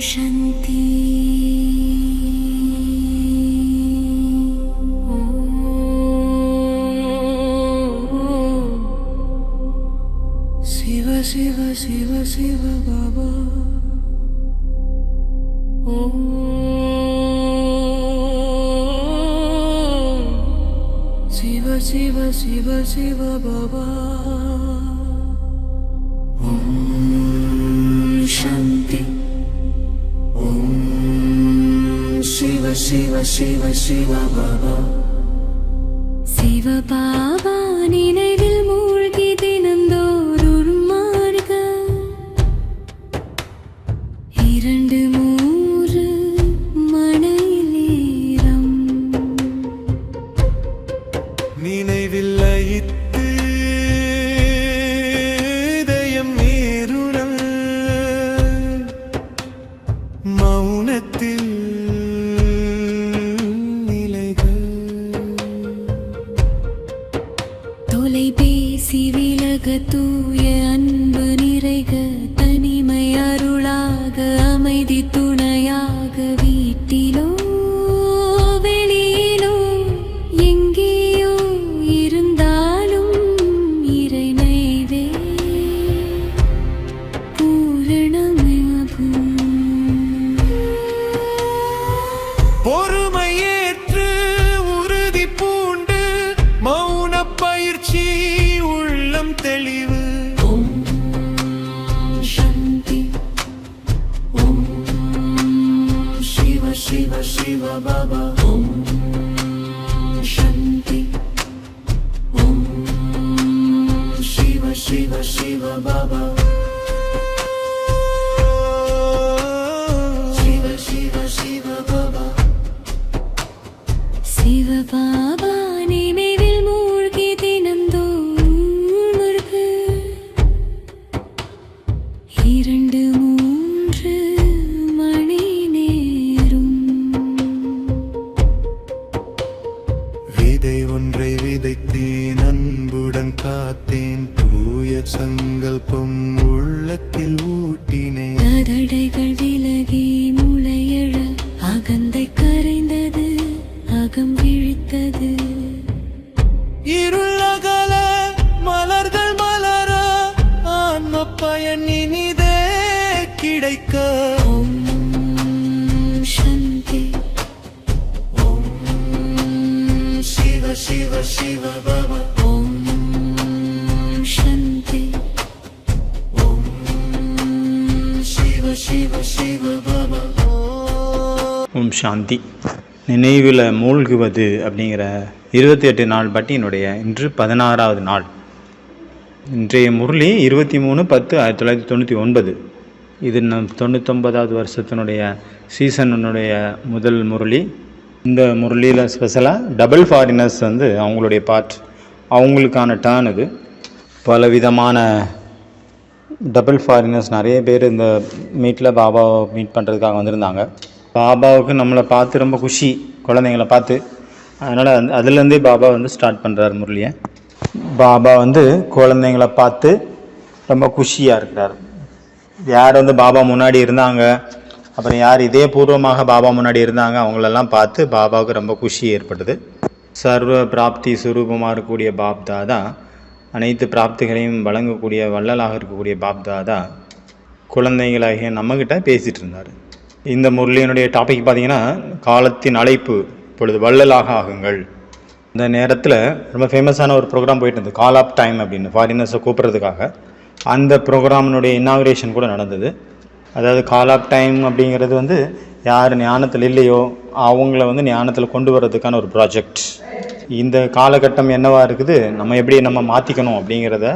शान्ति शिव शिव शिव शिव बाबा ॐ शिव शिव शिव शिव बाबा Shiva Shiva Baba. Shiva, Baba. Shiv Baba ॐ शान्ति ॐ शिव शिव शिव बाबा शिव शिव शिव बाबा शिव बाबा கிடைக்க. ஓம் சாந்தி ஓம் சிவ சிவ சிவ பவ ஓம் சாந்தி. ஓம் சிவ சிவ சிவ பவ ஓம் சாந்தி நினைவில் மூழ்குவது அப்படிங்கிற இருபத்தி எட்டு நாள் பட்டியினுடைய இன்று பதினாறாவது நாள். இன்றைய முரளி இருபத்தி மூணு பத்து ஆயிரத்தி தொள்ளாயிரத்தி தொண்ணூற்றி ஒன்பது. இது நம் தொண்ணூத்தொன்பதாவது வருஷத்தினுடைய சீசனுடைய முதல் முரளி. இந்த முரளியில் ஸ்பெஷலாக டபுள் ஃபாரினர்ஸ் வந்து அவங்களுடைய பார்ட் அவங்களுக்கான டேர்ன் இது. பலவிதமான டபுள் ஃபாரினர்ஸ் நிறைய பேர் இந்த மீட்டில் பாபாவை மீட் பண்ணுறதுக்காக வந்திருந்தாங்க. பாபாவுக்கு நம்மளை பார்த்து ரொம்ப குஷி குழந்தைங்கள பார்த்து. அதனால் அந் அதுலேருந்தே பாபா வந்து ஸ்டார்ட் பண்ணுறாரு முரளியை. பாபா வந்து குழந்தைங்கள பார்த்து ரொம்ப குஷியாக இருக்கிறார். யார் வந்து பாபா முன்னாடி இருந்தாங்க? அப்புறம் யார் இதே பூர்வமாக பாபா முன்னாடி இருந்தாங்க? அவங்களெல்லாம் பார்த்து பாபாவுக்கு ரொம்ப குஷி ஏற்பட்டது. சர்வ பிராப்தி சுரூபமாக இருக்கக்கூடிய பாப்தா தான் அனைத்து பிராப்திகளையும் வழங்கக்கூடிய வள்ளலாக இருக்கக்கூடிய பாப்தா தான் குழந்தைகளாகிய நம்மக்கிட்ட பேசிகிட்டு இருந்தார். இந்த முரளியனுடைய டாபிக் பார்த்தீங்கன்னா காலத்தின் அழைப்பு இப்பொழுது வள்ளலாக ஆகுங்கள். இந்த நேரத்தில் ரொம்ப ஃபேமஸான ஒரு ப்ரோக்ராம் போயிட்டு இருந்தது கால் ஆஃப் டைம் அப்படின்னு ஃபாரினர்ஸை கூப்பிட்றதுக்காக. அந்த ப்ரோக்ராமினுடைய இன்னாகிரேஷன் கூட நடந்தது. அதாவது கால் ஆஃப் டைம் அப்படிங்கிறது வந்து யார் ஞானத்தில் இல்லையோ அவங்கள வந்து ஞானத்தில் கொண்டு வர்றதுக்கான ஒரு ப்ராஜெக்ட் இந்த காலகட்டம் என்னவாக இருக்குது? நம்ம எப்படி நம்ம மாற்றிக்கணும் அப்படிங்கிறத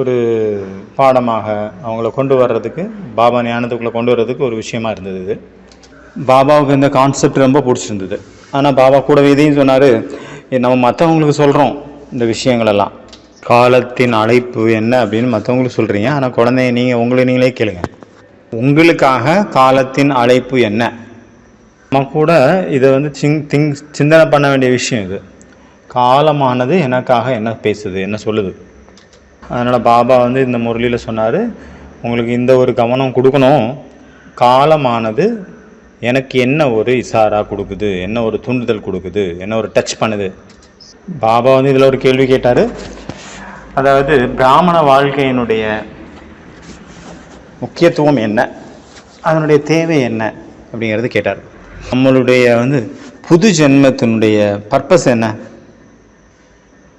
ஒரு பாடமாக அவங்கள கொண்டு வர்றதுக்கு பாபா ஞானத்துக்குள்ளே கொண்டு வர்றதுக்கு ஒரு விஷயமா இருந்தது இது. பாபாவுக்கு இந்த கான்செப்ட் ரொம்ப பிடிச்சிருந்தது. ஆனால் பாபா கூடவே இதையும் சொன்னார் நம்ம மற்றவங்களுக்கு சொல்கிறோம் இந்த விஷயங்களெல்லாம். காலத்தின் அழைப்பு என்ன அப்படின்னு மற்றவங்களுக்கு சொல்கிறீங்க ஆனால் குழந்தைய நீங்கள் உங்களை நீங்களே கேளுங்க. உங்களுக்காக காலத்தின் அழைப்பு என்ன? நம்ம கூட இதை வந்து சிங் திங் சிந்தனை பண்ண வேண்டிய விஷயம் இது. காலமானது எனக்காக என்ன பேசுது என்ன சொல்லுது? அதனால் பாபா வந்து இந்த முரளியில் சொன்னார் உங்களுக்கு இந்த ஒரு கவனம் கொடுக்கணும். காலமானது எனக்கு என்ன ஒரு இசாரா கொடுக்குது என்ன ஒரு தூண்டுதல் கொடுக்குது என்ன ஒரு டச் பண்ணுது? பாபா வந்து இதில் ஒரு கேள்வி கேட்டார். அதாவது பிராமண வாழ்க்கையினுடைய முக்கியத்துவம் என்ன? அதனுடைய தேவை என்ன? அப்படிங்கிறது கேட்டார். நம்மளுடைய வந்து புது ஜென்மத்தினுடைய பர்பஸ் என்ன?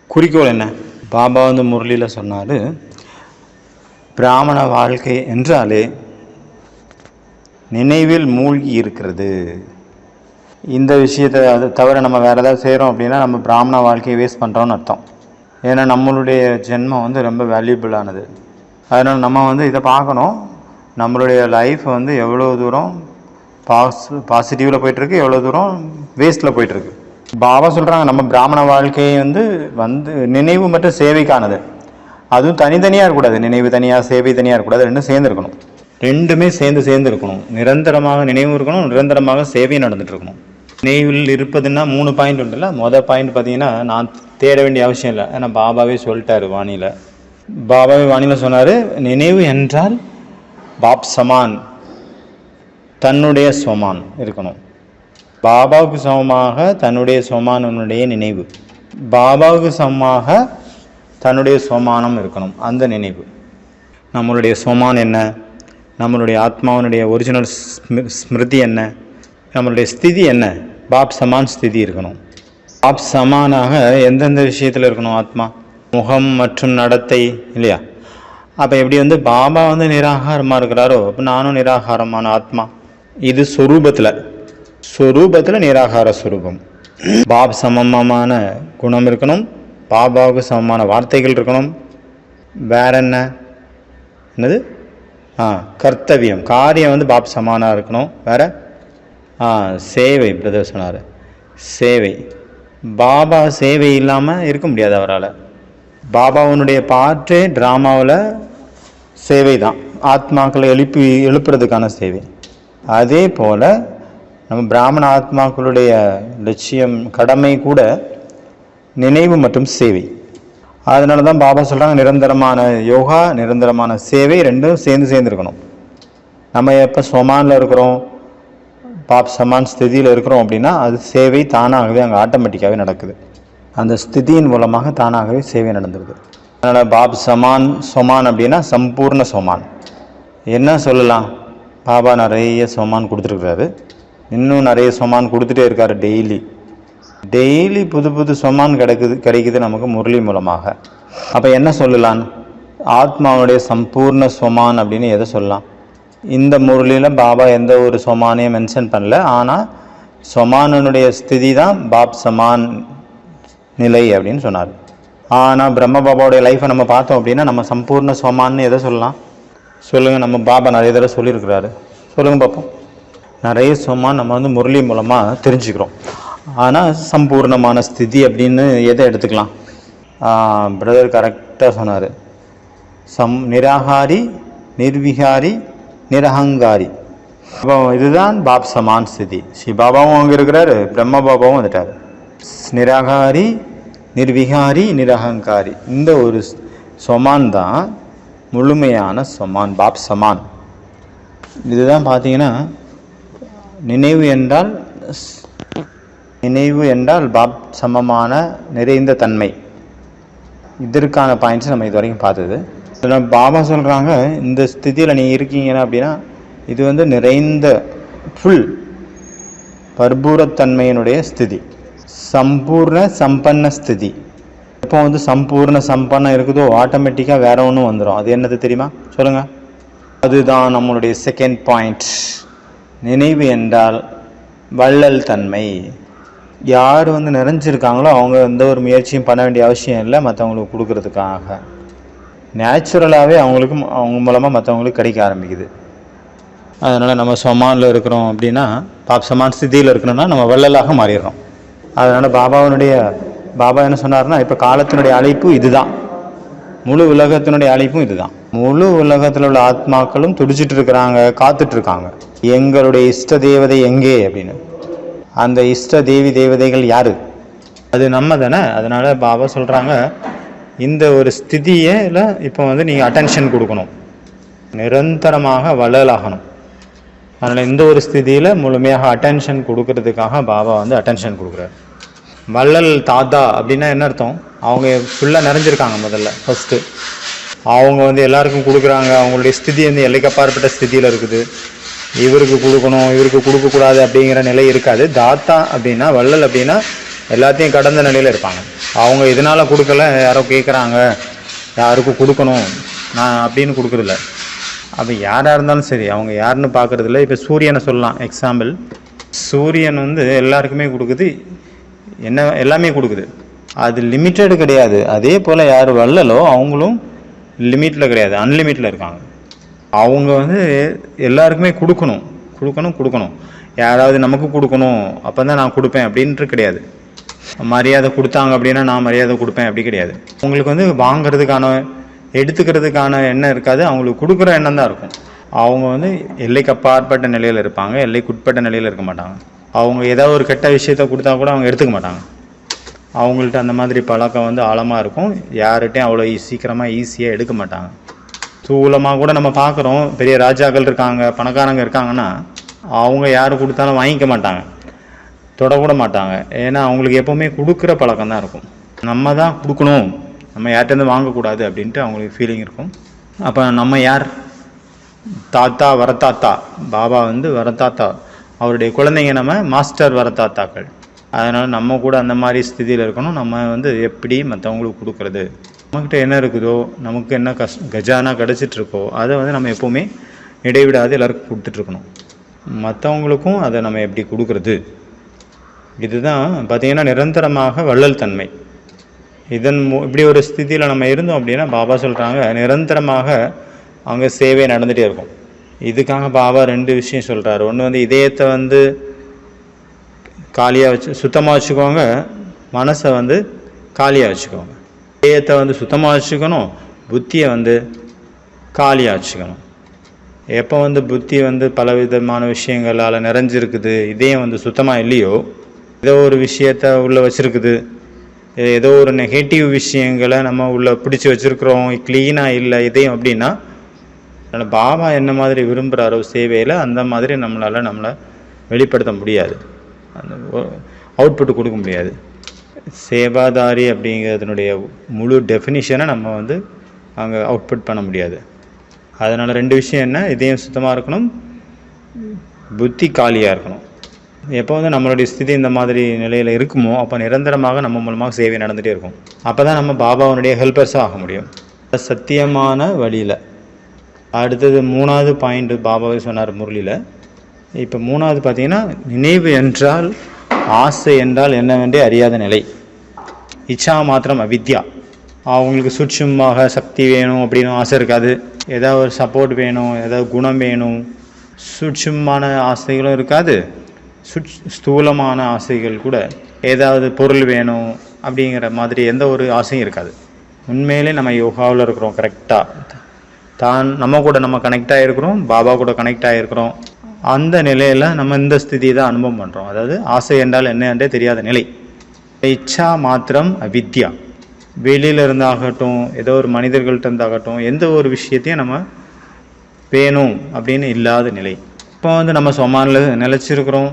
குறிக்கோள் என்ன? பாபா வந்து முரளியில் சொன்னார் பிராமண வாழ்க்கை என்றாலே நினைவில் மூழ்கி இருக்கிறது. இந்த விஷயத்தை அது தவிர நம்ம வேறு ஏதாவது செய்கிறோம் அப்படின்னா நம்ம பிராமண வாழ்க்கையை வேஸ்ட் பண்ணுறோம்னு அர்த்தம். ஏன்னா நம்மளுடைய ஜென்மம் வந்து ரொம்ப வேல்யூபிளானது அதனால் நம்ம வந்து இதை பார்க்கணும். நம்மளுடைய லைஃப் வந்து எவ்வளோ தூரம் பாஸ் பாசிட்டிவில் போயிட்டுருக்கு எவ்வளோ தூரம் வேஸ்ட்டில் போயிட்டுருக்கு. பாபா சொல்கிறாங்க நம்ம பிராமண வாழ்க்கையை வந்து வந்து நினைவு மற்றும் சேவைக்கானது. அதுவும் தனித்தனியாக இருக்கக்கூடாது. நினைவு தனியாக சேவை தனியாக இருக்கக்கூடாது. ரெண்டும் சேர்ந்து இருக்கணும் ரெண்டுமே சேர்ந்து சேர்ந்து இருக்கணும் நிரந்தரமாக நினைவும் இருக்கணும் நிரந்தரமாக சேவையும் நடந்துகிட்டு இருக்கணும். நினைவில் இருப்பதுன்னா மூணு பாயிண்ட் உண்டுல்ல. மொதல் பாயிண்ட் பார்த்தீங்கன்னா நான் தேட வேண்டிய அவசியம் இல்லை. ஏன்னா பாபாவே சொல்லிட்டாரு வாணியில் பாபாவே வாணியில் சொன்னார் நினைவு என்றால் பாப் சமான் தன்னுடைய சொமான் இருக்கணும். பாபாவுக்கு சமமாக தன்னுடைய சொமானனுடைய நினைவு. பாபாவுக்கு சமமாக தன்னுடைய சொமானம் இருக்கணும். அந்த நினைவு. நம்மளுடைய சொமான் என்ன? நம்மளுடைய ஆத்மாவினுடைய ஒரிஜினல் ஸ்மிருதி என்ன? நம்மளுடைய ஸ்திதி என்ன? பாப் சமான் ஸ்திதி இருக்கணும். பாப் சமானாக எந்தெந்த விஷயத்தில் இருக்கணும் ஆத்மா? முகம் மற்றும் நடத்தை இல்லையா? அப்போ எப்படி வந்து பாபா வந்து நிராகாரமாக இருக்கிறாரோ அப்போ நானும் நிராகாரமான ஆத்மா. இது சொரூபத்தில். சொரூபத்தில் நிராகார சொரூபம். பாப் சமமான குணம் இருக்கணும். பாபாவுக்கு சமமான வார்த்தைகள் இருக்கணும். வேற என்ன? என்னது? ஆ கர்த்தவியம். காரியம் வந்து பாப் சமானாக இருக்கணும். வேற? ஆ சேவை பிரதர் சொன்னார் சேவை. பாபா சேவை இல்லாமல் இருக்க முடியாது அவரால். பாபாவுனுடைய பாட்டே ட்ராமாவில் சேவை தான் ஆத்மாக்களை எழுப்பி எழுப்புறதுக்கான சேவை. அதே போல் நம்ம பிராமண ஆத்மாக்களுடைய லட்சியம் கடமை கூட நினைவு மற்றும் சேவை. அதனால தான் பாபா சொல்கிறாங்க நிரந்தரமான யோகா நிரந்தரமான சேவை ரெண்டும் சேர்ந்து சேர்ந்துருக்கணும். நம்ம எப்போ சொமானில் இருக்கிறோம் பாப் சமான் ஸ்திதியில் இருக்கிறோம் அப்படின்னா அது சேவை தானாகவே அங்கே ஆட்டோமேட்டிக்காகவே நடக்குது. அந்த ஸ்திதியின் மூலமாக தானாகவே சேவை நடந்துருது. அதனால் பாப் சமான் சொமான் அப்படின்னா சம்பூர்ண சொமான். என்ன சொல்லலாம்? பாபா நிறைய சொமான் கொடுத்துருக்குறாரு. இன்னும் நிறைய சொமான் கொடுத்துட்டே இருக்காரு டெய்லி. டெய்லி புது புது சொமான் கிடைக்குது கிடைக்குது நமக்கு முரளி மூலமாக. அப்போ என்ன சொல்லலாம்? ஆத்மாவுடைய சம்பூர்ண சொமான் அப்படின்னு எதை சொல்லலாம்? இந்த முரளியில் பாபா எந்த ஒரு சொமானையும் மென்ஷன் பண்ணல. ஆனால் சொமானனுடைய ஸ்திதி தான் பாப் சமான் நிலை அப்படின்னு சொன்னார். ஆனால் பிரம்ம பாபாவுடைய லைஃப்பை நம்ம பார்த்தோம் அப்படின்னா நம்ம சம்பூர்ண சோமான்னு எதை சொல்லலாம்? சொல்லுங்கள் நம்ம பாபா நிறைய தடவை சொல்லியிருக்கிறாரு. சொல்லுங்கள் பார்ப்போம் நிறைய சோமான் நம்ம வந்து முரளி மூலமாக தெரிஞ்சுக்கிறோம். ஆனால் சம்பூர்ணமான ஸ்திதி அப்படின்னு எதை எடுத்துக்கலாம்? பிரதர் கரெக்டாக சொன்னார். சம் நிராகாரி நிர்விகாரி நிரகங்காரி. அப்போ இதுதான் பாப் சமான் ஸ்திதி ஸ்ரீ பாபாவும் அங்கே இருக்கிறாரு பிரம்ம பாபாவும் வந்துட்டார். நிராகாரி நிர்விகாரி நிரகங்காரி. இந்த ஒரு சொமான் தான் முழுமையான சொமான் பாப் சமான். இதுதான் பார்த்தீங்கன்னா நினைவு என்றால் நினைவு என்றால் பாப் சமமான நிறைந்த தன்மை. இதற்கான பாயிண்ட்ஸ் நம்ம இது வரைக்கும் பார்த்தது. இதில் பாபா சொல்கிறாங்க இந்த ஸ்திதியில் நீ இருக்கீங்கன்னா அப்படின்னா இது வந்து நிறைந்த ஃபுல் பர்பூரத்தன்மையினுடைய ஸ்திதி. சம்பூர்ண சம்பன்ன ஸ்திதி. எப்போ வந்து சம்பூர்ண சம்பன்னம் இருக்குதோ ஆட்டோமேட்டிக்காக வேற ஒன்றும் வந்துடும் அது என்னது தெரியுமா? சொல்லுங்கள் அதுதான் நம்மளுடைய செகண்ட் பாயிண்ட் நினைவு என்றால் வள்ளல் தன்மை. யார் வந்து நிறைஞ்சிருக்காங்களோ அவங்க எந்த ஒரு முயற்சியும் பண்ண வேண்டிய அவசியம் இல்லை மற்றவங்களுக்கு கொடுக்கறதுக்காக. நேச்சுரலாகவே அவங்களுக்கும் அவங்க மூலமாக மற்றவங்களுக்கு கிடைக்க ஆரம்பிக்குது. அதனால் நம்ம சமானில் இருக்கிறோம் அப்படின்னா பாப் சமான் ஸ்திதியில் இருக்கணும்னா நம்ம வள்ளலாக மாறிடுறோம். அதனால் பாபாவினுடைய பாபா என்ன சொன்னார்னா இப்போ காலத்தினுடைய அழைப்பு இதுதான். முழு உலகத்தினுடைய அழைப்பும் இதுதான். முழு உலகத்தில் உள்ள ஆத்மாக்களும் துடிச்சிட்டு இருக்கிறாங்க காத்துட்டு இருக்காங்க. எங்களுடைய இஷ்ட தேவதை எங்கே அப்படின்னு. அந்த இஷ்ட தேவி தேவதைகள் யாரு? அது நம்ம தானே. அதனால பாபா சொல்கிறாங்க இந்த ஒரு ஸ்திதியில் இப்போ வந்து நீங்கள் அட்டென்ஷன் கொடுக்கணும். நிரந்தரமாக வளலாகணும் அதனால் இந்த ஒரு ஸ்திதியில் முழுமையாக அட்டென்ஷன் கொடுக்கறதுக்காக பாபா வந்து அட்டென்ஷன் கொடுக்குறாரு. வள்ளல் தாத்தா அப்படின்னா என்ன அர்த்தம்? அவங்க ஃபுல்லாக நிறைஞ்சிருக்காங்க முதல்ல ஃபஸ்ட்டு அவங்க வந்து எல்லாருக்கும் கொடுக்குறாங்க. அவங்களுடைய ஸ்திதி வந்து எல்லைக்கப்பாற்பட்ட ஸ்திதியில் இருக்குது. இவருக்கு கொடுக்கணும் இவருக்கு கொடுக்கக்கூடாது அப்படிங்கிற நிலை இருக்காது. தாத்தா அப்படின்னா வள்ளல் அப்படின்னா எல்லாத்தையும் கடந்த நிலையில் இருப்பாங்க. அவங்க இதனால் கொடுக்கல யாரோ கேட்குறாங்க யாருக்கும் கொடுக்கணும் நான் அப்படின்னு கொடுக்குறதில்ல. அப்போ யாராக இருந்தாலும் சரி அவங்க யாருன்னு பார்க்குறதில்ல இப்போ சூரியனை சொல்லலாம் எக்ஸாம்பிள் சூரியன் வந்து எல்லாருக்குமே கொடுக்குது என்ன எல்லாமே கொடுக்குது. அது லிமிட்டடு கிடையாது. அதே போல் யார் வரலோ அவங்களும் லிமிட்டில் கிடையாது அன்லிமிட்டில் இருக்காங்க. அவங்க வந்து எல்லாருக்குமே கொடுக்கணும் கொடுக்கணும் கொடுக்கணும். யாராவது நமக்கு கொடுக்கணும் அப்போ தான் நான் கொடுப்பேன் அப்படின்ட்டு கிடையாது. மரியாதை கொடுத்தாங்க அப்படின்னா நான் மரியாதை கொடுப்பேன் அப்படி கிடையாது. உங்களுக்கு வந்து வாங்கிறதுக்கான எடுத்துக்கிறதுக்கான எண்ணம் இருக்காது அவங்களுக்கு கொடுக்குற எண்ணம் தான் இருக்கும். அவங்க வந்து எல்லைக்கு அப்பாற்பட்ட நிலையில் இருப்பாங்க எல்லைக்குட்பட்ட நிலையில் இருக்க மாட்டாங்க. அவங்க ஏதாவது ஒரு கெட்ட விஷயத்த கொடுத்தா கூட அவங்க எடுத்துக்க மாட்டாங்க. அவங்கள்ட்ட அந்த மாதிரி பழக்கம் வந்து ஆழமாக இருக்கும். யார்கிட்டையும் அவ்வளோ சீக்கிரமாக ஈஸியாக எடுக்க மாட்டாங்க. ஸ்தூலமாக கூட நம்ம பார்க்குறோம் பெரிய ராஜாக்கள் இருக்காங்க பணக்காரங்க இருக்காங்கன்னா அவங்க யார் கொடுத்தாலும் வாங்கிக்க மாட்டாங்க. தொடக்கூட மாட்டாங்க ஏன்னா அவங்களுக்கு எப்போவுமே கொடுக்குற பழக்கம் தான் இருக்கும். நம்ம தான் கொடுக்கணும். நம்ம யார்கிட்டேருந்து வாங்கக்கூடாது அப்படின்ட்டு அவங்களுக்கு ஃபீலிங் இருக்கும். அப்போ நம்ம யார்? தாத்தா வரத்தாத்தா. பாபா வந்து வரத்தாத்தா. அவருடைய குழந்தைங்க நம்ம மாஸ்டர் வரத்தாத்தாக்கள். அதனால் நம்ம கூட அந்த மாதிரி ஸ்திதியில் இருக்கணும். நம்ம வந்து எப்படி மற்றவங்களுக்கு கொடுக்குறது? நம்மக்கிட்ட என்ன இருக்குதோ நமக்கு என்ன கஷ் கஜானா கிடச்சிட்டு இருக்கோ அதை வந்து நம்ம எப்போவுமே இடைவிடாது எல்லாருக்கும் கொடுத்துட்ருக்கணும். மற்றவங்களுக்கும் அதை நம்ம எப்படி கொடுக்குறது? இதுதான் பார்த்திங்கன்னா நிரந்தரமாக வள்ளல் தன்மை. இதன் இப்படி ஒரு ஸ்திதியில் நம்ம இருந்தோம் அப்படின்னா பாபா சொல்கிறாங்க நிரந்தரமாக அங்கே சேவை நடந்துகிட்டே இருக்கும். இதுக்காக பாபா ரெண்டு விஷயம் சொல்கிறாரு ஒன்று வந்து இதயத்தை வந்து காலியாக வச்சு சுத்தமாக வச்சுக்கோங்க மனசை வந்து காலியாக வச்சுக்கோங்க. இதயத்தை வந்து சுத்தமாக வச்சுக்கணும் புத்தியை வந்து காலியாக வச்சுக்கணும். எப்போ வந்து புத்தி வந்து பல விதமான விஷயங்களால் நிறைஞ்சிருக்குது இதயம் வந்து சுத்தமாக இல்லையோ ஏதோ ஒரு விஷயத்த உள்ளே வச்சுருக்குது. ஏதோ ஒரு நெகட்டிவ் விஷயங்களை நம்ம உள்ளே பிடிச்சி வச்சுருக்குறோம். க்ளீனாக இல்லை இதையும் அப்படின்னா அதனால் பாபா என்ன மாதிரி விரும்புகிறாரோ சேவையில் அந்த மாதிரி நம்மளால் நம்மளை வெளிப்படுத்த முடியாது. அந்த அவுட்புட் கொடுக்க முடியாது. சேவாதாரி அப்படிங்கிறதுனுடைய முழு டெஃபினிஷனை நம்ம வந்து அங்கே அவுட்புட் பண்ண முடியாது. அதனால் ரெண்டு விஷயம் என்ன? இதயம் சுத்தமாக இருக்கணும். புத்தி காலியாக இருக்கணும். எப்போ வந்து நம்மளுடைய ஸ்திதி இந்த மாதிரி நிலையில் இருக்குமோ அப்போ நிரந்தரமாக நம்ம மூலமாக சேவை நடந்துகிட்டே இருக்கும். அப்போ தான் நம்ம பாபாவனுடைய ஹெல்பர்ஸாக ஆக முடியும். சத்தியமான வழியில். அடுத்தது மூணாவது பாயிண்ட் பாபாவை சொன்னார் முரளியில். இப்போ மூணாவது பார்த்தீங்கன்னா நினைவு என்றால் ஆசை என்றால் என்னவென்றே அறியாத நிலை. இச்சா மாத்திரம் அவித்யா. அவங்களுக்கு சுட்சுமாக சக்தி வேணும் அப்படின்னு ஆசை இருக்காது. ஏதாவது ஒரு சப்போர்ட் வேணும் ஏதாவது குணம் வேணும். சுட்சுமான ஆசைகளும் இருக்காது. சுட் ஸ்தூலமான ஆசைகள் கூட ஏதாவது பொருள் வேணும் அப்படிங்கிற மாதிரி எந்த ஒரு ஆசையும் இருக்காது. உண்மையிலே நம்ம யோகாவில் இருக்கிறோம் கரெக்டாக தான் நம்ம கூட நம்ம கனெக்ட் ஆகிருக்கிறோம் பாபா கூட கனெக்ட் ஆகிருக்கிறோம் அந்த நிலையில் நம்ம இந்த ஸ்திதியை தான் அனுபவம் பண்ணுறோம் அதாவது ஆசை என்றால் என்ன என்றே தெரியாத நிலை. இச்சா மாத்திரம் அவித்யா. வெளியில இருந்தாகட்டும் ஏதோ ஒரு மனிதர்கள்ட்ட இருந்தாகட்டும் எந்த ஒரு விஷயத்தையும் நம்ம வேணும் அப்படின்னு இல்லாத நிலை. இப்போ வந்து நம்ம சொமானில் நிலச்சிருக்கிறோம்.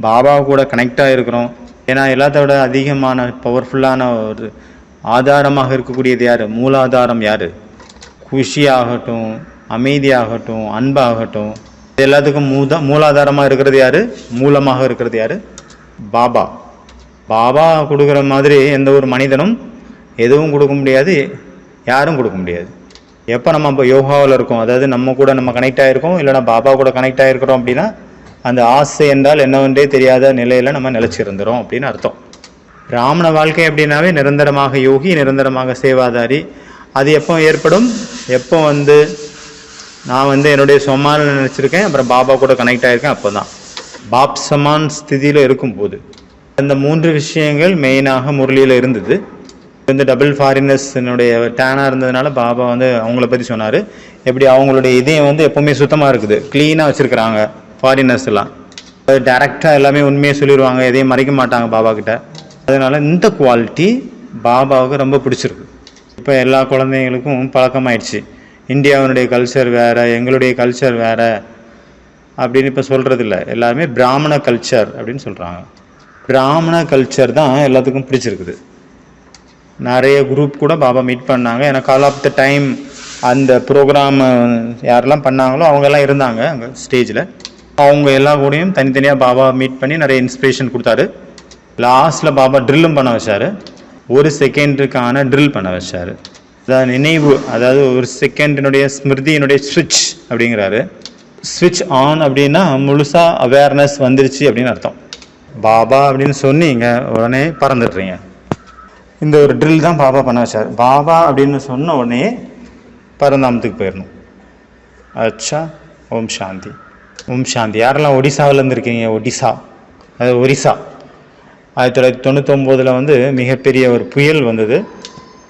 பாபா கூட கனெக்ட் ஆகிருக்கிறோம் ஏன்னா எல்லாத்தோட விட அதிகமான பவர்ஃபுல்லான ஒரு ஆதாரமாக இருக்கக்கூடியது யார்? மூலாதாரம் யார்? குஷியாகட்டும் அமைதியாகட்டும் அன்பாகட்டும் இது எல்லாத்துக்கும் மூதா மூலாதாரமாக இருக்கிறது யார்? மூலமாக இருக்கிறது யார்? பாபா. பாபா கொடுக்குற மாதிரி எந்த ஒரு மனிதனும் எதுவும் கொடுக்க முடியாது யாரும் கொடுக்க முடியாது. எப்போ நம்ம இப்போ யோகாவில் இருக்கோம்? அதாவது நம்ம கூட நம்ம கனெக்ட் ஆகிருக்கோம் இல்லைனா பாபா கூட கனெக்ட் ஆகிருக்கிறோம் அப்படின்னா அந்த ஆசை என்றால் என்னவென்றே தெரியாத நிலையில் நம்ம நிலச்சிருந்துரும் அப்படின்னு அர்த்தம். பிராமண வாழ்க்கை அப்படின்னாவே நிரந்தரமாக யோகி நிரந்தரமாக சேவாதாரி. அது எப்போ ஏற்படும்? எப்போ வந்து நான் வந்து என்னுடைய சொமான நினச்சிருக்கேன் அப்புறம் பாபா கூட கனெக்ட் ஆகிருக்கேன் அப்போ தான் பாப் சமான் ஸ்திதியில் இருக்கும்போது. அந்த மூன்று விஷயங்கள் மெயினாக முரளியில் இருந்தது. வந்து டபுள் ஃபாரினர்ஸ்னுடைய டேனாக இருந்ததுனால பாபா வந்து அவங்கள பற்றி சொன்னார். எப்படி அவங்களுடைய இதயம் வந்து எப்போவுமே சுத்தமாக இருக்குது. க்ளீனாக வச்சுருக்குறாங்க. ஃபாரினர்ஸ்லாம் அது டேரெக்டாக எல்லாமே உண்மையை சொல்லிடுவாங்க எதையும் மறைக்க மாட்டாங்க பாபா கிட்ட. அதனால் இந்த குவாலிட்டி பாபாவுக்கு ரொம்ப பிடிச்சிருக்கு. இப்போ எல்லா குழந்தைங்களுக்கும் பழக்கமாயிடுச்சு. இந்தியாவினுடைய கல்ச்சர் வேறு எங்களுடைய கல்ச்சர் வேறு அப்படின்னு இப்போ சொல்கிறது இல்லை எல்லாருமே பிராமண கல்ச்சர் அப்படின்னு சொல்கிறாங்க பிராமண கல்ச்சர் தான் எல்லாத்துக்கும் பிடிச்சிருக்குது. நிறைய குரூப் கூட பாபா மீட் பண்ணாங்க. ஏன்னா கால் ஆஃப் த டைம் அந்த ப்ரோக்ராம் யாரெல்லாம் பண்ணாங்களோ அவங்கெல்லாம் இருந்தாங்க அங்கே ஸ்டேஜில் அவங்க எல்லா கூடயும் தனித்தனியாக பாபா மீட் பண்ணி நிறைய இன்ஸ்பிரேஷன் கொடுத்தாரு. லாஸ்ட்டில் பாபா ட்ரில்லும் பண்ண வச்சார். ஒரு செகண்டுக்கான ட்ரில் பண்ண வச்சார். அதாவது நினைவு. அதாவது ஒரு செகண்டினுடைய ஸ்மிருதியினுடைய ஸ்விட்ச் அப்படிங்கிறாரு. ஸ்விட்ச் ஆன் அப்படின்னா முழுசாக அவேர்னஸ் வந்துருச்சு அப்படின்னு அர்த்தம். பாபா அப்படின்னு சொன்னீங்க உடனே பறந்துடுறீங்க. இந்த ஒரு ட்ரில் தான் பாபா பண்ண வச்சார். பாபா அப்படின்னு சொன்ன உடனே பரந்தாமத்துக்கு போயிடணும். அச்சா ஓம் சாந்தி. ஓம் சாந்தி யாரெல்லாம் ஒடிசாவில் இருக்கீங்க ஒடிசா. அது ஒரிசா. ஆயிரத்தி தொள்ளாயிரத்தி தொண்ணூத்தொம்போதில் வந்து மிகப்பெரிய ஒரு புயல் வந்தது.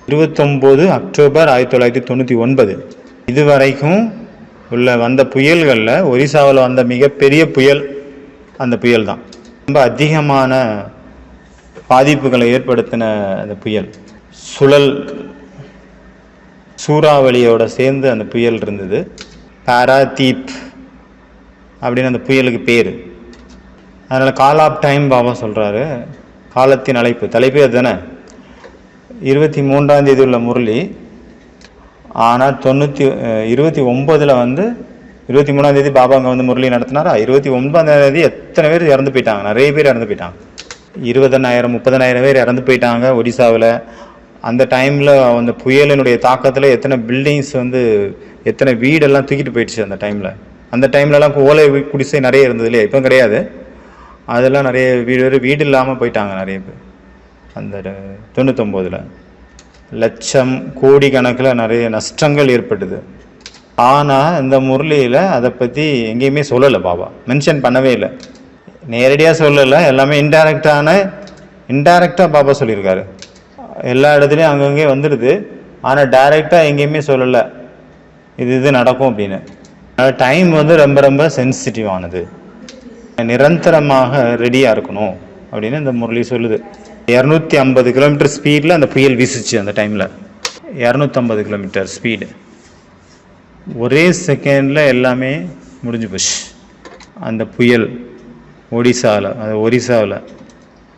இருபத்தொம்போது அக்டோபர் ஆயிரத்தி தொள்ளாயிரத்தி தொண்ணூற்றி ஒன்பது. இதுவரைக்கும் உள்ள வந்த புயல்களில் ஒரிசாவில் வந்த மிகப்பெரிய புயல் அந்த புயல் தான் ரொம்ப அதிகமான பாதிப்புகளை ஏற்படுத்தின அந்த புயல். சுழல் சூறாவளியோட சேர்ந்து அந்த புயல் இருந்தது. பாராதீப் அப்படின்னு அந்த புயலுக்கு பேர். அதனால் கால் ஆஃப் டைம் பாபா சொல்கிறாரு காலத்தின் அழைப்பு. தலைப்பே அதுதானே? இருபத்தி மூன்றாம் தேதி உள்ள முரளி. ஆனால் தொண்ணூற்றி இருபத்தி ஒம்போதில் வந்து இருபத்தி மூணாம் தேதி பாபா அங்கே வந்து முரளி நடத்தினாரா? இருபத்தி ஒன்பதாம் தேதி எத்தனை பேர் இறந்து போயிட்டாங்க? நிறைய பேர் இறந்து போயிட்டாங்க. இருபதனாயிரம் முப்பதனாயிரம் பேர் இறந்து போயிட்டாங்க ஒடிசாவில். அந்த டைமில் அந்த புயலினுடைய தாக்கத்தில் எத்தனை பில்டிங்ஸ் வந்து எத்தனை வீடெல்லாம் தூக்கிட்டு போயிடுச்சு அந்த டைமில் அந்த டைம்லலாம் ஓலை குடிசை நிறைய இருந்தது இல்லையா? இப்போ கிடையாது. அதெல்லாம் நிறைய வீடு பேர் வீடு இல்லாமல் போயிட்டாங்க நிறைய பேர். அந்த தொண்ணூத்தொம்போதில். லட்சம் கோடி கணக்கில் நிறைய நஷ்டங்கள் ஏற்பட்டது. ஆனால் இந்த முரளியில் அதை பற்றி எங்கேயுமே சொல்லலை பாபா. மென்ஷன் பண்ணவே இல்லை. நேரடியாக சொல்லலை. எல்லாமே இன்டைரக்டான இன்டைரக்டாக பாபா சொல்லியிருக்காரு. எல்லா இடத்துலையும் அங்கங்கே வந்துடுது ஆனால் டைரெக்டாக எங்கேயுமே சொல்லலை. இது இது நடக்கும் அப்படின்னு. டைம் வந்து ரொம்ப ரொம்ப சென்சிட்டிவானது நிரந்தரமாக ரெடியாக இருக்கணும் அப்படின்னு இந்த முரளி சொல்லுது. இரநூத்தி ஐம்பது கிலோமீட்டர் ஸ்பீடில் அந்த புயல் வீசுச்சு அந்த டைமில் இரநூத்தம்பது கிலோமீட்டர் ஸ்பீடு ஒரே செகண்டில் எல்லாமே முடிஞ்சு போச்சு. அந்த புயல் ஒடிசாவில் அது ஒரிசாவில்.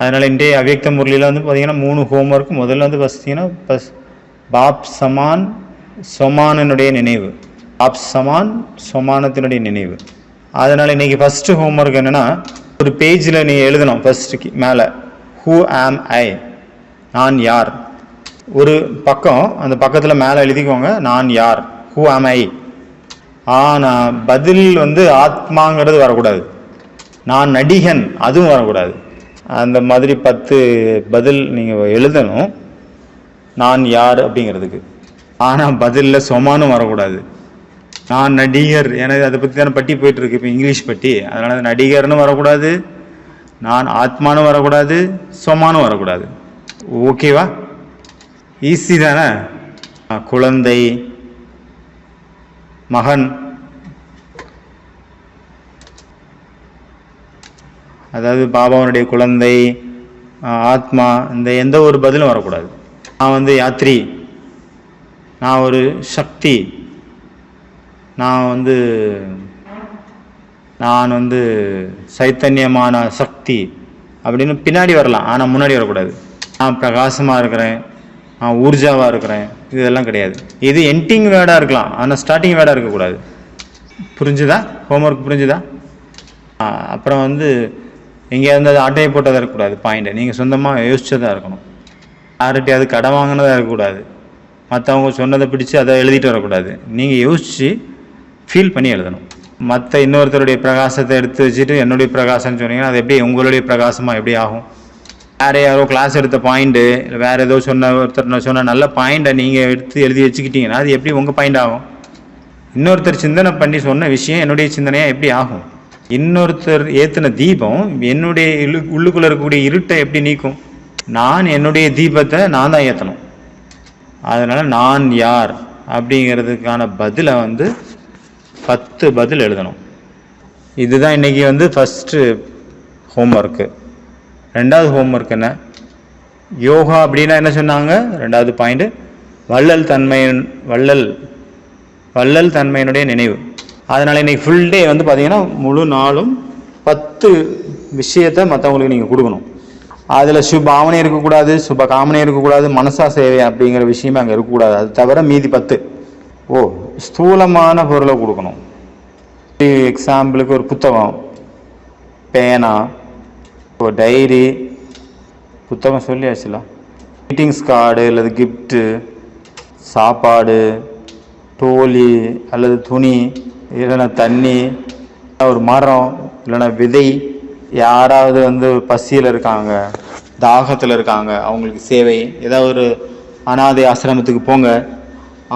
அதனால் இன்றைய அவ்யக்த முரளியில் வந்து பார்த்திங்கன்னா மூணு ஹோம்ஒர்க் முதல்ல வந்து பார்த்தீங்கன்னா பஸ் பாப் சமான் சொமானனுடைய நினைவு. பாப் சமான் சொமானத்தினுடைய நினைவு. அதனால் இன்றைக்கி ஃபஸ்ட்டு ஹோம்ஒர்க் என்னென்னா ஒரு பேஜில் நீ எழுதணும் ஃபஸ்ட்டுக்கு மேலே. ஹூ ஆம் ஐ நான் யார்? ஒரு பக்கம் அந்த பக்கத்தில் மேலே எழுதிக்கோங்க நான் யார்? ஹூ ஆம் ஐ ஆனால் பதில் வந்து ஆத்மாங்கிறது வரக்கூடாது. நான் நடிகன் அதுவும் வரக்கூடாது. அந்த மாதிரி பத்து பதில் நீங்கள் எழுதணும். நான் யார் அப்படிங்கிறதுக்கு. ஆனால் பதிலில் சொமானும் வரக்கூடாது. நான் நடிகர் எனக்கு அதை பற்றி தானே பட்டி போயிட்டு இருக்கு இப்போ இங்கிலீஷ் பட்டி. அதனால நடிகர்னு வரக்கூடாது நான் ஆத்மானும் வரக்கூடாது சொமானும் வரக்கூடாது. ஓகேவா ஈஸி தானே? குழந்தை மகன். அதாவது பாபாவனுடைய குழந்தை ஆத்மா இந்த எந்த ஒரு பதிலும் வரக்கூடாது. நான் வந்து யாத்ரி. நான் ஒரு சக்தி. நான் வந்து நான் வந்து சைத்தன்யமான சக்தி அப்படின்னு பின்னாடி வரலாம். ஆனால் முன்னாடி வரக்கூடாது. நான் பிரகாசமாக இருக்கிறேன். நான் ஊர்ஜாவாக இருக்கிறேன். இதெல்லாம் கிடையாது. இது என்டிங் வேர்டாக இருக்கலாம். ஆனால் ஸ்டார்டிங் வேர்டாக இருக்கக்கூடாது. புரிஞ்சுதா? ஹோம்ஒர்க் புரிஞ்சுதா? அப்புறம் வந்து எங்கேயாவது அது ஆட்டையை போட்டதாக இருக்கக்கூடாது பாயிண்ட்டை நீங்கள் சொந்தமாக யோசிச்சதாக இருக்கணும். யார்கிட்டயாவது கடன் வாங்கினதாக இருக்கக்கூடாது. மற்றவங்க சொன்னதை பிடிச்சு அதை எழுதிட்டு வரக்கூடாது. நீங்கள் யோசித்து ஃபீல் பண்ணி எழுதணும். மற்ற இன்னொருத்தருடைய பிரகாசத்தை எடுத்து வச்சுட்டு என்னுடைய பிரகாசம்னு சொன்னீங்கன்னா அது எப்படி உங்களுடைய பிரகாசமாக எப்படி ஆகும்? வேறு யாரோ கிளாஸ் எடுத்த பாயிண்ட்டு இல்லை வேறு ஏதோ சொன்ன ஒருத்தர் சொன்ன நல்ல பாயிண்ட்டை நீங்கள் எடுத்து எழுதி வச்சுக்கிட்டீங்கன்னா அது எப்படி உங்கள் பாயிண்ட் ஆகும்? இன்னொருத்தர் சிந்தனை பண்ணி சொன்ன விஷயம் என்னுடைய சிந்தனையாக எப்படி ஆகும்? இன்னொருத்தர் ஏற்றின தீபம் என்னுடைய உள்ளுக்குள்ளே இருக்கக்கூடிய இருட்டை எப்படி நீக்கும்? நான் என்னுடைய தீபத்தை நான் தான் ஏற்றணும் அதனால் நான் யார் அப்படிங்கிறதுக்கான பதிலை வந்து பத்து பதில் எழுதணும். இதுதான் இன்றைக்கி வந்து ஃபஸ்ட்டு ஹோம்ஒர்க்கு ரெண்டாவது ஹோம்ஒர்க் என்ன? யோகா அப்படின்னா என்ன சொன்னாங்க? ரெண்டாவது பாயிண்ட்டு வள்ளல் தன்மையின் வள்ளல் வள்ளல் தன்மையினுடைய நினைவு. அதனால் இன்னைக்கு ஃபுல் டே வந்து பார்த்திங்கன்னா முழு நாளும் பத்து விஷயத்தை மற்றவங்களுக்கு நீங்கள் கொடுக்கணும். அதில் சுபாவனையும் இருக்கக்கூடாது சுப காமனை இருக்கக்கூடாது மனசா சேவை அப்படிங்கிற விஷயமே அங்கே இருக்கக்கூடாது. அது தவிர மீதி பத்து. ஓ ஸ்தூலமான பொருளை கொடுக்கணும். எக்ஸாம்பிளுக்கு ஒரு புத்தகம். பேனா ஒரு டைரி புத்தகம் சொல்லியாச்சுல? மீட்டிங்ஸ் கார்டு அல்லது கிஃப்ட்டு சாப்பாடு தோழி அல்லது துணி இல்லைன்னா தண்ணி ஒரு மரம் இல்லைன்னா விதை. யாராவது வந்து பசியில் இருக்காங்க தாகத்தில் இருக்காங்க அவங்களுக்கு சேவை. ஏதாவது ஒரு அனாதை ஆசிரமத்துக்கு போங்க.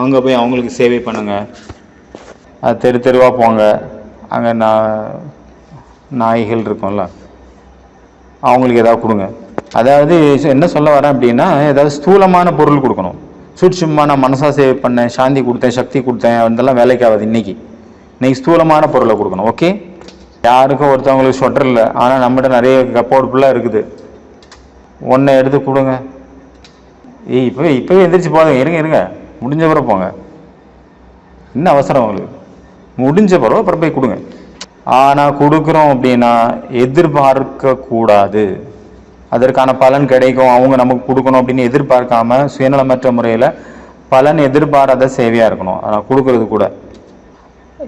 அங்கே போய் அவங்களுக்கு சேவை பண்ணுங்க. அது தெரு தெருவாக போங்க. அங்கே நான் நாய்கள் இருக்கும்ல. அவங்களுக்கு ஏதாவது கொடுங்க. அதாவது என்ன சொல்ல வரேன் அப்படின்னா ஏதாவது ஸ்தூலமான பொருள் கொடுக்கணும். சுட்சுமா நான் மனசாக சேவை பண்ணேன் சாந்தி கொடுத்தேன் சக்தி கொடுத்தேன் அதெல்லாம் வேலைக்கு ஆகாது இன்னைக்கு. இன்னைக்கு ஸ்தூலமான பொருளை கொடுக்கணும் ஓகே யாருக்கும் ஒருத்தவங்களுக்கு ஸ்வெட்டர் இல்லை. ஆனால் நம்மகிட்ட நிறைய கப்போர்டு ஃபுல்லாக இருக்குது. ஒன்றை எடுத்து கொடுங்க. ஏய் இப்போவே இப்போவே எந்திரிச்சு போதுங்க இருங்க இருங்க. முடிஞ்ச பிறகு போங்க. என்ன அவசரம் உங்களுக்கு? முடிஞ்ச பிறகு அப்புறம் போய் கொடுங்க. ஆனால் கொடுக்குறோம் அப்படின்னா எதிர்பார்க்கக்கூடாது. அதற்கான பலன் கிடைக்கும். அவங்க நமக்கு கொடுக்கணும் அப்படின்னு எதிர்பார்க்காம சுயநலமற்ற முறையில் பலன் எதிர்பாராத சேவையாக இருக்கணும். ஆனால் கொடுக்கறது கூட.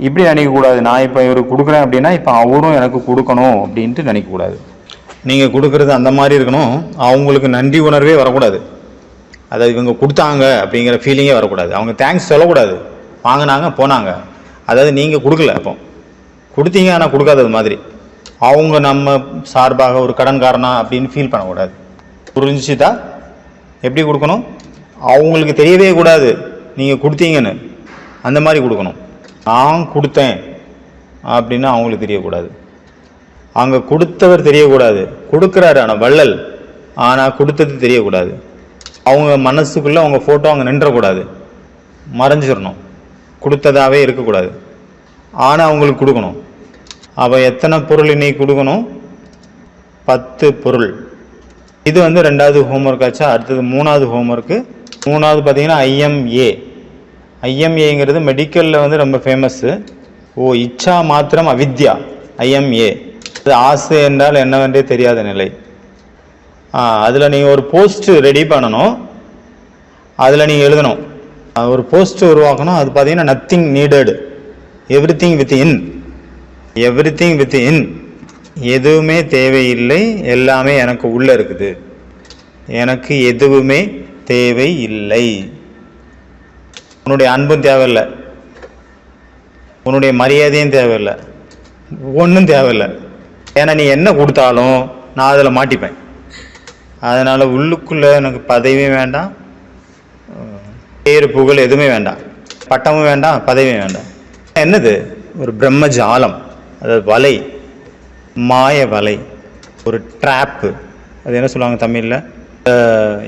இப்படி நினைக்கக்கூடாது. நான் இப்போ இவருக்கு கொடுக்குறேன் அப்படின்னா இப்போ அவரும் எனக்கு கொடுக்கணும் அப்படின்ட்டு நினைக்கக்கூடாது. நீங்கள் கொடுக்குறது அந்த மாதிரி இருக்கணும். அவங்களுக்கு நன்றி உணர்வே வரக்கூடாது. அதாவது இவங்க கொடுத்தாங்க அப்படிங்கிற ஃபீலிங்கே வரக்கூடாது. அவங்க தேங்க்ஸ் சொல்லக்கூடாது. வாங்கினாங்க போனாங்க. அதாவது நீங்கள் கொடுக்கல அப்போ. கொடுத்தீங்க ஆனால் கொடுக்காதது மாதிரி. அவங்க நம்ம சார்பாக ஒரு கடன்காரனா அப்படின்னு ஃபீல் பண்ணக்கூடாது. புரிஞ்சுதா? எப்படி கொடுக்கணும்? அவங்களுக்கு தெரியவே கூடாது. நீங்கள் கொடுத்தீங்கன்னு. அந்த மாதிரி கொடுக்கணும். நான் கொடுத்தேன் அப்படின்னு அவங்களுக்கு தெரியக்கூடாது. அங்கே கொடுத்தவர் தெரியக்கூடாது. கொடுக்குறாரு ஆனால் வள்ளல். ஆனால் கொடுத்தது தெரியக்கூடாது. அவங்க மனசுக்குள்ளே அவங்க ஃபோட்டோ அங்கே நின்றக்கூடாது. மறைஞ்சிடணும் கொடுத்ததாகவே இருக்கக்கூடாது. ஆனால் அவங்களுக்கு கொடுக்கணும். அப்போ எத்தனை பொருள் இன்னைக்கு கொடுக்கணும்? பத்து பொருள். இது வந்து ரெண்டாவது ஹோம்ஒர்க் ஆச்சா? அடுத்தது மூணாவது ஹோம்ஒர்க்கு மூணாவது பார்த்தீங்கன்னா ஐஎம்ஏ ஐஎம்ஏங்கிறது மெடிக்கலில் வந்து ரொம்ப ஃபேமஸ்ஸு ஓ இச்சா மாத்திரம் அவித்யா. ஐஎம்ஏ அது ஆசை என்றால் என்னவென்றே தெரியாத நிலை. அதில் நீங்கள் ஒரு போஸ்ட் ரெடி பண்ணணும். அதில் நீங்கள் எழுதணும். ஒரு போஸ்ட் உருவாக்கணும். அது பார்த்தீங்கன்னா nothing needed everything within everything within எதுவுமே தேவையில்லை. எல்லாமே எனக்கு உள்ளே இருக்குது. எனக்கு எதுவுமே தேவை இல்லை உன்னுடைய அன்பும் தேவையில்லை. உன்னுடைய மரியாதையும் தேவையில்லை. ஒன்றும் தேவையில்லை. ஏன்னா நீ என்ன கொடுத்தாலும் நான் அதில் மாட்டிப்பேன். அதனால் உள்ளுக்குள்ளே எனக்கு பதவியும் வேண்டாம். பேர் புகழ் எதுவுமே வேண்டாம். பட்டமும் வேண்டாம் பதவியும் வேண்டாம். என்னது? ஒரு பிரம்ம ஜாலம் அதாவது வலை மாய வலை ஒரு ட்ராப்பு அது என்ன சொல்லுவாங்க தமிழில்?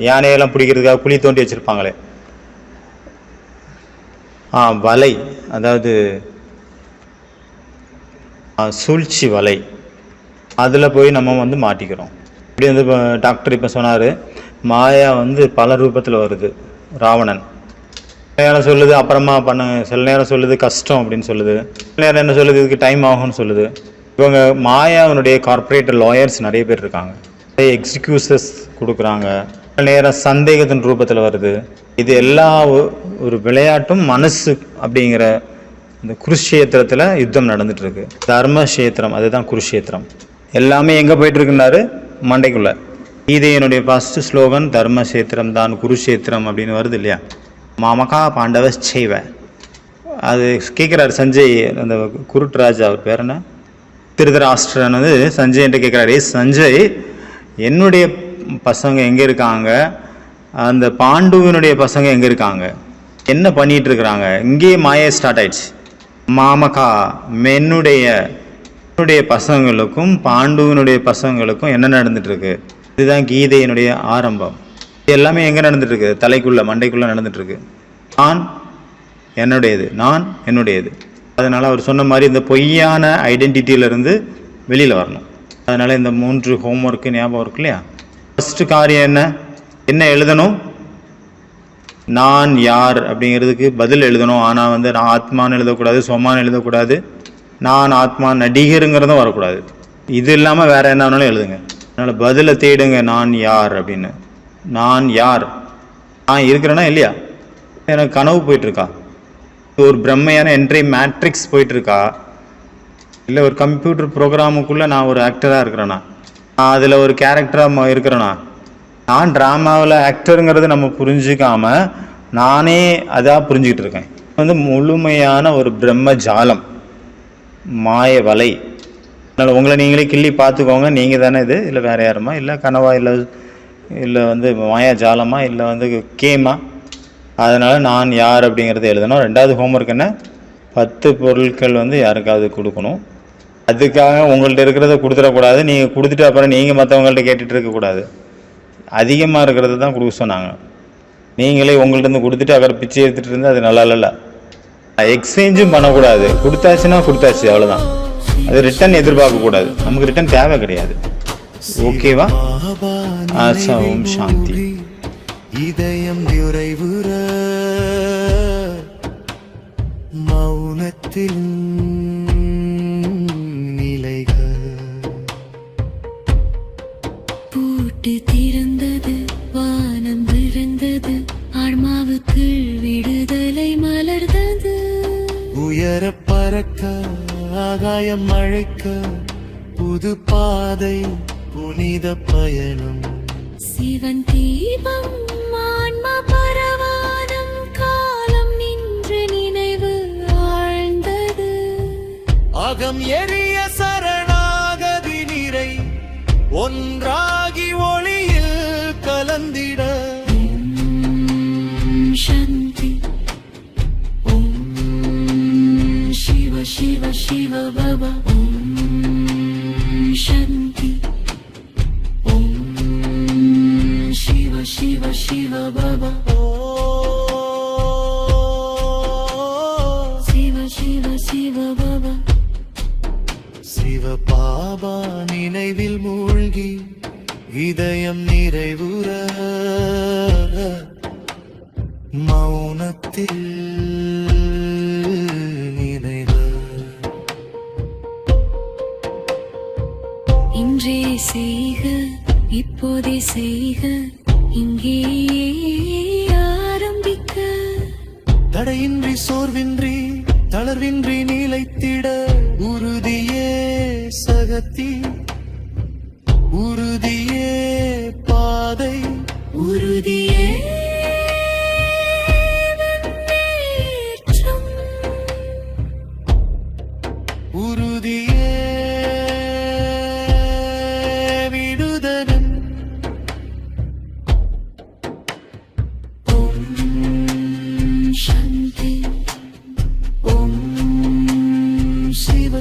யானையெல்லாம் பிடிக்கிறதுக்காக குழி தோண்டி வச்சுருப்பாங்களே. ஆ வலை அதாவது சூழ்ச்சி வலை. அதில் போய் நம்ம வந்து மாட்டிக்கிறோம். இப்படி வந்து இப்போ டாக்டர் இப்போ சொன்னார் மாயா வந்து பல ரூபத்தில் வருது ராவணன். சில நேரம் சொல்லுது அப்புறமா பண்ண சில நேரம் சொல்லுது கஷ்டம் அப்படின்னு சொல்லுது. சில நேரம் என்ன சொல்லுது இதுக்கு டைம் ஆகும்னு சொல்லுது. இவங்க மாயாவினுடைய கார்ப்பரேட் லாயர்ஸ் நிறைய பேர் இருக்காங்க. நிறைய எக்ஸிக்யூசஸ் கொடுக்குறாங்க. சில நேரம் சந்தேகத்தின் ரூபத்தில் வருது. இது எல்லா ஒரு விளையாட்டும் மனசு அப்படிங்கிற இந்த குருஷேத்திரத்தில் யுத்தம் நடந்துட்டு இருக்கு. தர்மக்ஷேத்திரம் அதுதான் குருஷேத்திரம் எல்லாமே எங்கே போயிட்டு இருக்குன்னாரு? மண்டைக்குள்ளே. கீதையினுடைய ஃபர்ஸ்ட் ஸ்லோகன் தர்மக்ஷேத்திரம் தான் குருஷேத்திரம் அப்படின்னு வருது இல்லையா? மாமகா பாண்டவ செய்வ அது கேட்குறாரு சஞ்சய் அந்த குருட்ராஜ் அவர் பேர் என்ன? திருதராஷ்டிரன் வந்து சஞ்சய்ன்ட்டு கேட்குறாரு சஞ்சய் என்னுடைய பசங்க எங்கே இருக்காங்க? அந்த பாண்டுவினுடைய பசங்க எங்கே இருக்காங்க? என்ன பண்ணிகிட்டு இருக்கிறாங்க? இங்கேயே மாயே ஸ்டார்ட் ஆயிடுச்சு. மாமகா என்னுடைய என்னுடைய பசங்களுக்கும் பாண்டுவினுடைய பசங்களுக்கும் என்ன நடந்துட்டு இருக்கு இதுதான் கீதையினுடைய ஆரம்பம். இது எல்லாமே எங்கே நடந்துட்டு இருக்கு தலைக்குள்ள மண்டைக்குள்ள நடந்துட்டு இருக்கு நான் என்னுடையது நான் என்னுடையது. அதனால அவர் சொன்ன மாதிரி இந்த பொய்யான ஐடென்டிட்டியில இருந்து வெளியில வரணும். அதனால இந்த மூன்று ஹோம்ஒர்க்கு ஞாபகம் இருக்கு இல்லையா? ஃபர்ஸ்ட் காரியம் என்ன? என்ன எழுதணும்? நான் யார் அப்படிங்கிறதுக்கு பதில் எழுதணும். ஆனால் வந்து நான் ஆத்மான்னு எழுதக்கூடாது சொமான்னு எழுதக்கூடாது. நான் ஆத்மா நடிகருங்கிறதும் வரக்கூடாது. இது இல்லாமல் வேற என்ன வேணாலும் எழுதுங்க. அதனால் பதிலை தேடுங்க நான் யார் அப்படின்னு. நான் யார்? நான் இருக்கிறேன்னா இல்லையா? எனக்கு கனவு போயிட்டுருக்கா? ஒரு பிரம்மையான என்ட்ரி மேட்ரிக்ஸ் போயிட்டுருக்கா? இல்லை ஒரு கம்ப்யூட்டர் ப்ரோக்ராமுக்குள்ளே நான் ஒரு ஆக்டராக இருக்கிறேனா? நான் அதில் ஒரு கேரக்டராக இருக்கிறேனா? நான் ட்ராமாவில் ஆக்டருங்கிறது நம்ம புரிஞ்சுக்காம நானே அதாக புரிஞ்சுக்கிட்டு இருக்கேன் வந்து முழுமையான ஒரு பிரம்ம ஜாலம் மாய வலை அதனால் உங்களை நீங்களே கிள்ளி பார்த்துக்கோங்க. நீங்கள் தானே இது? இல்லை வேறு யாருமா? இல்லை கனவா? இல்லை இல்லை வந்து மாயா ஜாலமா? இல்லை வந்து கேமா? அதனால் நான் யார் அப்படிங்கிறத எழுதணும். ரெண்டாவது ஹோம்ஒர்க் என்ன? பத்து பொருட்கள் வந்து யாருக்காவது கொடுக்கணும். அதுக்காக உங்கள்கிட்ட இருக்கிறத கொடுத்துடக்கூடாது. நீங்கள் கொடுத்துட்டு அப்புறம் நீங்கள் மற்றவங்கள்ட்ட கேட்டுட்டு இருக்கக்கூடாது. அதிகமாக இருக்கிறது தான் கொடுக்க சொன்னாங்க. நீங்களே உங்கள்கிட்ட இருந்து கொடுத்துட்டு அப்புறம் பிச்சை எடுத்துகிட்டு இருந்தால் அது நல்லா இல்லைல்ல. எக்ஸ்சேஞ்சும் பண்ணக்கூடாது. கொடுத்தாச்சுன்னா கொடுத்தாச்சு அவ்வளோதான் அது ரிட்டர்ன் எதிர்பார்க்கக்கூடாது. நமக்கு ரிட்டர்ன் தேவை கிடையாது. ஓகேவா ஆச்சா, ஓம் சாந்தி. இதயம் நிறைவுற மௌனத்தில் பூட்டு திறந்தது வானம் திறந்தது ஆன்மாவுக்குள் உயர பறக்க ஆகாயம் அழைக்க புது பாதை புனித பயணம். சிவன் தீபம் ஆன்மா பரவானம் காலம் நின்று நினைவு ஆழ்ந்தது. அகம் எரிய சரணாகதி நிறை ஒன்றாகி சிவ சிவ சிவ பவ ஓம் சாந்தி ஓம் சிவ சிவ சிவ பவ ஓ சிவ சிவ சிவ பவ சிவ நினைவில் மூழ்கி இதயம் நிறைவுற மௌனத்தில் இப்போதே செய்க. இங்கே ஆரம்பிக்க. தடையின்றி சோர்வின்றி தளர்வின்றி நிலைத்திட. உறுதியே சகத்தி. உறுதியே பாதை. உறுதியே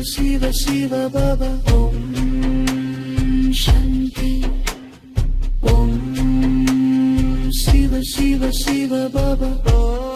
சிவ சிவ சிவ பவ. ஓம் சாந்தி. ஓம் சிவ சிவ சிவ பவ. ஓம்